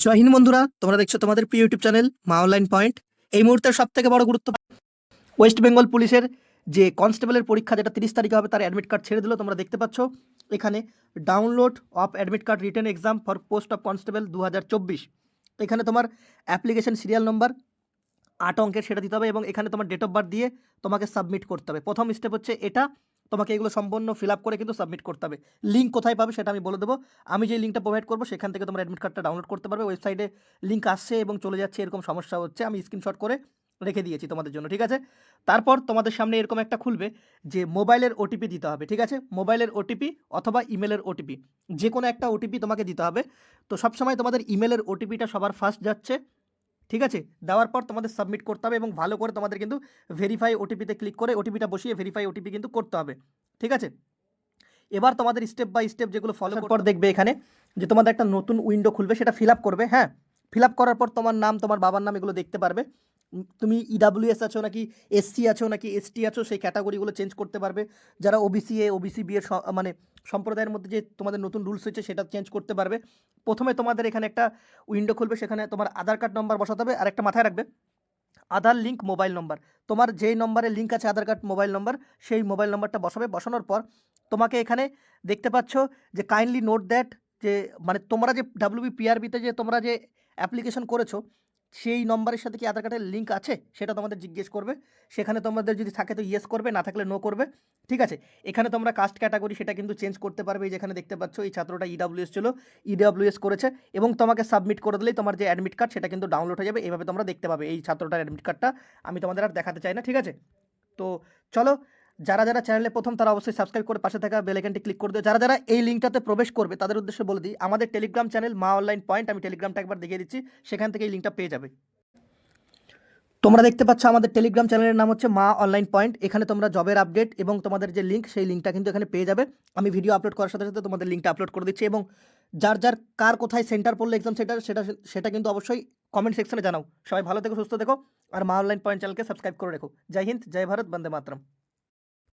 জয় হিন্দ বন্ধুরা, তোমরা দেখছ তোমাদের প্রিয় YouTube channel Maa online point. এই মুহূর্তের সব থেকে বড় গুরুত্ব ওয়েস্ট বেঙ্গল পুলিশের যে কনস্টেবলের পরীক্ষা, যেটা তিরিশ তারিখে হবে, তার অ্যাডমিট কার্ড ছেড়ে দিল, তোমরা দেখতে পাচ্ছ। এখানে download of admit card written exam for post of constable দু হাজার চব্বিশ। এখানে তোমার অ্যাপ্লিকেশন সিরিয়াল নম্বর আট অঙ্কের সেটা দিতে হবে এবং এখানে তোমার ডেট অফ বার্থ দিয়ে তোমাকে সাবমিট করতে হবে। প্রথম স্টেপ হচ্ছে এটা তোমাকে এগুলো সম্পূর্ণ ফিল আপ করে কিন্তু সাবমিট করতে হবে। লিঙ্ক কোথায় পাবে সেটা আমি বলে দেবো। আমি যে লিঙ্কটা প্রোভাইড করব, সেখান থেকে তোমার অ্যাডমিট কার্ডটা ডাউনলোড করতে পারবে। ওয়েবসাইটে লিঙ্ক আসছে এবং চলে যাচ্ছে, এরকম সমস্যা হচ্ছে, আমি স্ক্রিনশট করে রেখে দিয়েছি তোমাদের জন্য, ঠিক আছে? তারপর তোমাদের সামনে এরকম একটা খুলবে যে মোবাইলের ওটিপি দিতে হবে, ঠিক আছে? মোবাইলের ওটিপি অথবা ইমেলের ওটিপি যে কোনো একটা ওটিপি তোমাকে দিতে হবে। তো সবসময় তোমাদের ইমেলের ওটিপিটা সবার ফার্স্ট যাচ্ছে। ঠিক আছে? দেওয়ার পর তোমাদের সাবমিট করতে হবে এবং ভালো করে তোমাদের কিন্তু ভেরিফাই ওটিপিতে ক্লিক করে ওটিপিটা বসিয়ে ভেরিফাই ওটিপি কিন্তু করতে হবে। ঠিক আছে? এবার তোমাদের স্টেপ বাই স্টেপ যেগুলো ফলো পর দেখবে এখানে যে তোমাদের একটা নতুন উইন্ডো খুলবে সেটা ফিল আপ করবে হ্যাঁ? ফিল আপ করার পর তোমার নাম, তোমার বাবার নাম এগুলো দেখতে পারবে। তুমি ইডাব্লিউএস আছো নাকি এসসি আছো নাকি এসটি আছো, সেই ক্যাটাগরিগুলো চেঞ্জ করতে পারবে। যারা ওবিসি এ ওবিসি বি এর মানে সম্প্রদায়ের মধ্যে যে তোমাদের নতুন রুলস হয়েছে সেটা চেঞ্জ করতে পারবে। প্রথমে তোমাদের এখানে একটা উইন্ডো খুলবে, সেখানে তোমার আধার কার্ড নম্বর বসাতে হবে। আর একটা মাথায় রাখবে আধার লিঙ্ক মোবাইল নম্বর তোমার যেই নম্বরে লিঙ্ক আছে আধার কার্ড মোবাইল নম্বর সেই মোবাইল নম্বরটা বসাবে। বসানোর পর তোমাকে এখানে দেখতে পাচ্ছ যে কাইন্ডলি নোট দ্যাট যে মানে তোমরা যে ডাব্লিউবি পিআরবিতে যে তোমরা যে অ্যাপ্লিকেশন করেছ, সেই নম্বরের সাথে কি আধার কার্ডের লিঙ্ক আছে? সেটা তোমাদের জিজ্ঞেস করবে। সেখানে তোমাদের যদি থাকে তো ইয়েস করবে, না থাকলে নো করবে। ঠিক আছে? এখানে তোমরা কাস্ট ক্যাটাগরি সেটা কিন্তু চেঞ্জ করতে পারবে। যেখানে দেখতে পাচ্ছ, এই ছাত্রটা ইডাব্লিউএস ছিল ইডাব্লিউএস করেছে এবং তোমাকে সাবমিট করে দিলেই তোমার যে অ্যাডমিট কার্ড সেটা কিন্তু ডাউনলোড হয়ে যাবে। এইভাবে তোমরা দেখতে পাবে এই ছাত্রটার অ্যাডমিট কার্ডটা আমি তোমাদের আর দেখাতে চাই না, ঠিক আছে? তো চলো যারা যারা চ্যানেলে প্রথম, তারা অবশ্যই সাবস্ক্রাইব করে পাশে থাকা বেলাইকানটি ক্লিক করে দিও। যারা যারা এই লিঙ্কটাতে প্রবেশ করবে, তাদের উদ্দেশ্যে বলে দিই, আমাদের Telegram channel Maa online point আমি টেলিগ্রামটা একবার দেখিয়ে দিচ্ছি, সেখান থেকে এই লিঙ্কটা পেয়ে যাবে। তোমরা দেখতে পাচ্ছ, আমাদের টেলিগ্রাম চ্যানেলের নাম হচ্ছে মা অনলাইন পয়েন্ট এখানে তোমরা জবের আপডেট এবং তোমাদের যে লিঙ্ক সেই লিঙ্কটা কিন্তু এখানে পেয়ে যাবে। আমি ভিডিও আপলোড করার সাথে সাথে তোমাদের লিঙ্কটা আপলোড করে দিচ্ছি এবং যার যার, কার কোথায় সেন্টার পড়ল এক্সাম সেন্টার সেটা সেটা কিন্তু অবশ্যই কমেন্ট সেকশনে জানাও। সবাই ভালো থেকো, সুস্থ থেকো, আর মা অনলাইন পয়েন্ট চ্যানেলকে সাবস্ক্রাইব করে রেখো। জয় হিন্দ, জয় ভারত, বন্দে মাতরম।